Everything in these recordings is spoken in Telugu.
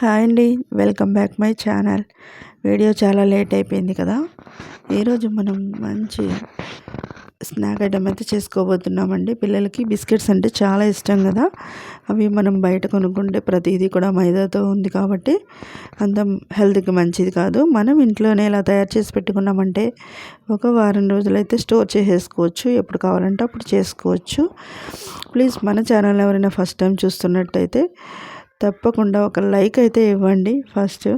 హాయ్ అండి welcome back my channel. Video చాలా లేట్ అయిపోయింది కదా. ఈరోజు మనం మంచి స్నాక్ ఐటమ్ అయితే చేసుకోబోతున్నామండి. పిల్లలకి బిస్కెట్స్ అంటే చాలా ఇష్టం కదా. అవి మనం బయట కొనుక్కుంటే ప్రతిదీ కూడా మైదాతో ఉంది కాబట్టి అంత హెల్త్కి మంచిది కాదు. మనం ఇంట్లోనే ఇలా తయారు చేసి పెట్టుకున్నామంటే ఒక వారం రోజులైతే స్టోర్ చేసేసుకోవచ్చు. ఎప్పుడు కావాలంటే అప్పుడు చేసుకోవచ్చు. ప్లీజ్ మన ఛానల్ ఎవరైనా ఫస్ట్ టైం చూస్తున్నట్టయితే తప్పకుండా ఒక లైక్ అయితే ఇవ్వండి ఫస్ట్.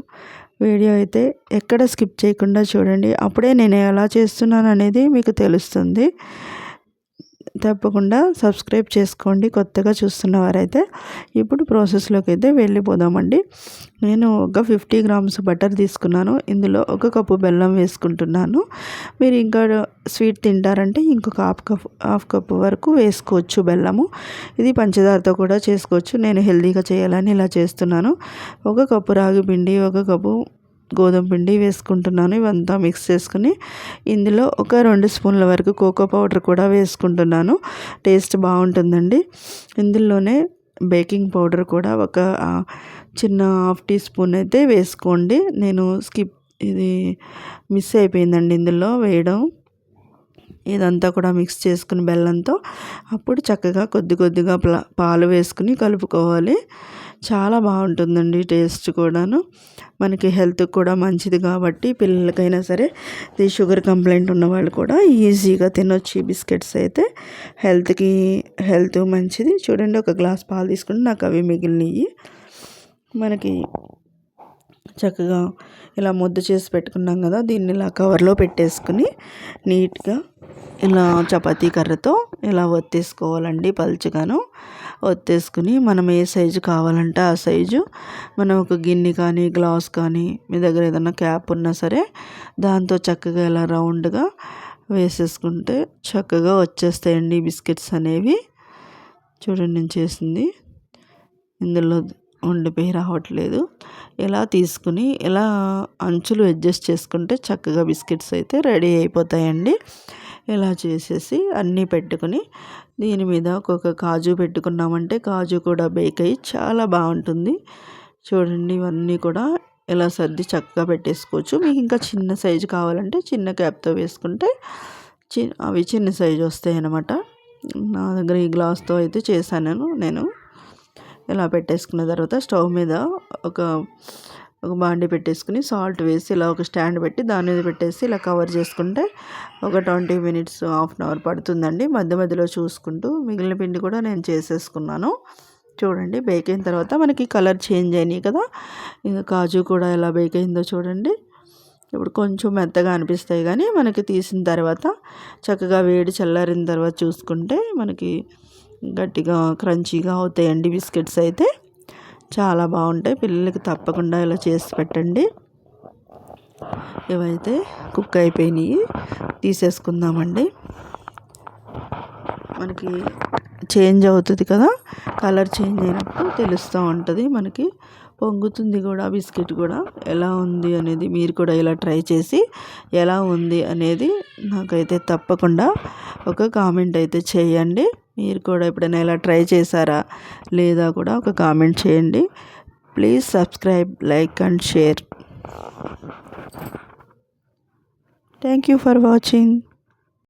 వీడియో అయితే ఎక్కడ స్కిప్ చేయకుండా చూడండి. అప్పుడే నేను ఎలా చేస్తున్నాను అనేది మీకు తెలుస్తుంది. తప్పకుండా సబ్స్క్రైబ్ చేసుకోండి. కొత్తగా చూస్తున్న వారైతే ఇప్పుడు ప్రాసెస్లోకి అయితే వెళ్ళిపోదామండి. నేను ఒక ఫిఫ్టీ గ్రామ్స్ బటర్ తీసుకున్నాను. ఇందులో ఒక కప్పు బెల్లం వేసుకుంటున్నాను. మీరు ఇంకా స్వీట్ తింటారంటే ఇంకొక హాఫ్ కప్ హాఫ్ కప్ వరకు వేసుకోవచ్చు బెల్లము. ఇది పంచదారతో కూడా చేసుకోవచ్చు. నేను హెల్తీగా చేయాలని ఇలా చేస్తున్నాను. ఒక కప్పు రాగి పిండి ఒక కప్పు గోధుమ పిండి వేసుకుంటున్నాను. ఇవంతా మిక్స్ చేసుకుని ఇందులో ఒక రెండు స్పూన్ల వరకు కోకో పౌడర్ కూడా వేసుకుంటున్నాను. టేస్ట్ బాగుంటుందండి. ఇందులోనే బేకింగ్ పౌడర్ కూడా ఒక చిన్న హాఫ్ టీ స్పూన్ అయితే వేసుకోండి. నేను స్కిప్ ఇది మిస్ అయిపోయిందండి ఇందులో వేయడం. ఇదంతా కూడా మిక్స్ చేసుకుని బెల్లంతో అప్పుడు చక్కగా కొద్ది కొద్దిగా పాలు వేసుకుని కలుపుకోవాలి. చాలా బాగుంటుందండి టేస్ట్ కూడాను. మనకి హెల్త్ కూడా మంచిది కాబట్టి పిల్లలకైనా సరే ఇది షుగర్ కంప్లైంట్ ఉన్న వాళ్ళు కూడా ఈజీగా తినొచ్చు ఈ బిస్కెట్స్ అయితే. హెల్త్కి హెల్త్ మంచిది. చూడండి ఒక గ్లాస్ పాలు తీసుకుంటే నాకు అవి మిగిలినవి మనకి చక్కగా ఇలా ముద్ద చేసి పెట్టుకున్నాం కదా దీన్ని ఇలా కవర్లో పెట్టేసుకుని నీట్గా ఇలా చపాతీ కర్రతో ఇలా ఒత్తేసుకోవాలండి పలుచగాను. ఒత్తేసుకుని మనం ఏ సైజు కావాలంటే ఆ సైజు మనం ఒక గిన్నె కానీ గ్లాస్ కానీ మీ దగ్గర ఏదైనా క్యాప్ ఉన్నా సరే దాంతో చక్కగా ఇలా రౌండ్గా వేసేసుకుంటే చక్కగా వచ్చేస్తాయండి బిస్కెట్స్ అనేవి. చూడండి నేను చేసింది. ఇందులో ఉండిపోయి రావట్లేదు. ఇలా తీసుకుని ఇలా అంచులు అడ్జస్ట్ చేసుకుంటే చక్కగా బిస్కెట్స్ అయితే రెడీ అయిపోతాయండి. ఇలా చేసేసి అన్నీ పెట్టుకుని దీని మీద ఒక్కొక్క కాజు పెట్టుకున్నామంటే కాజు కూడా బేక్ అయ్యి చాలా బాగుంటుంది. చూడండి ఇవన్నీ కూడా ఇలా సర్ది చక్కగా పెట్టేసుకోవచ్చు. మీకు ఇంకా చిన్న సైజు కావాలంటే చిన్న క్యాప్తో వేసుకుంటే చి అవి చిన్న సైజు వస్తాయి అన్నమాట. నా దగ్గర ఈ గ్లాస్తో అయితే చేశాను నేను. ఇలా పెట్టేసుకున్న తర్వాత స్టవ్ మీద ఒక ఒక బాండి పెట్టేసుకుని సాల్ట్ వేసి ఇలా ఒక స్టాండ్ పెట్టి దాని మీద పెట్టేసి ఇలా కవర్ చేసుకుంటే ఒక twenty minutes half an hour పడుతుందండి. మధ్య మధ్యలో చూసుకుంటూ మిగిలిన పిండి కూడా నేను చేసేసుకున్నాను. చూడండి బేక్ అయిన తర్వాత మనకి కలర్ చేంజ్ అయినాయి కదా. ఇంకా కాజు కూడా ఎలా బేక్ అయిందో చూడండి. ఇప్పుడు కొంచెం మెత్తగా అనిపిస్తాయి కానీ మనకి తీసిన తర్వాత చక్కగా వేడి చల్లారిన తర్వాత చూసుకుంటే మనకి గట్టిగా క్రంచీగా అవుతాయండి బిస్కెట్స్ అయితే. చాలా బాగుంటాయి. పిల్లలకి తప్పకుండా ఇలా చేసి పెట్టండి. ఇవైతే కుక్ అయిపోయినాయి. తీసేసుకుందామండి. మనకి చేంజ్ అవుతుంది కదా? కలర్ చేంజ్ అయినప్పుడు తెలుస్తూ ఉంటుంది మనకి. పొంగుతుంది కూడా బిస్కెట్ కూడా. ఎలా ఉంది అనేది మీరు కూడా ఇలా ట్రై చేసి ఎలా ఉంది అనేది నాకైతే తప్పకుండా ఒక కామెంట్ అయితే చేయండి. మీరు కూడా ఎప్పుడైనా ఇలా ట్రై చేశారా లేదా కూడా ఒక కామెంట్ చేయండి. Please subscribe like and share. Thank you for watching.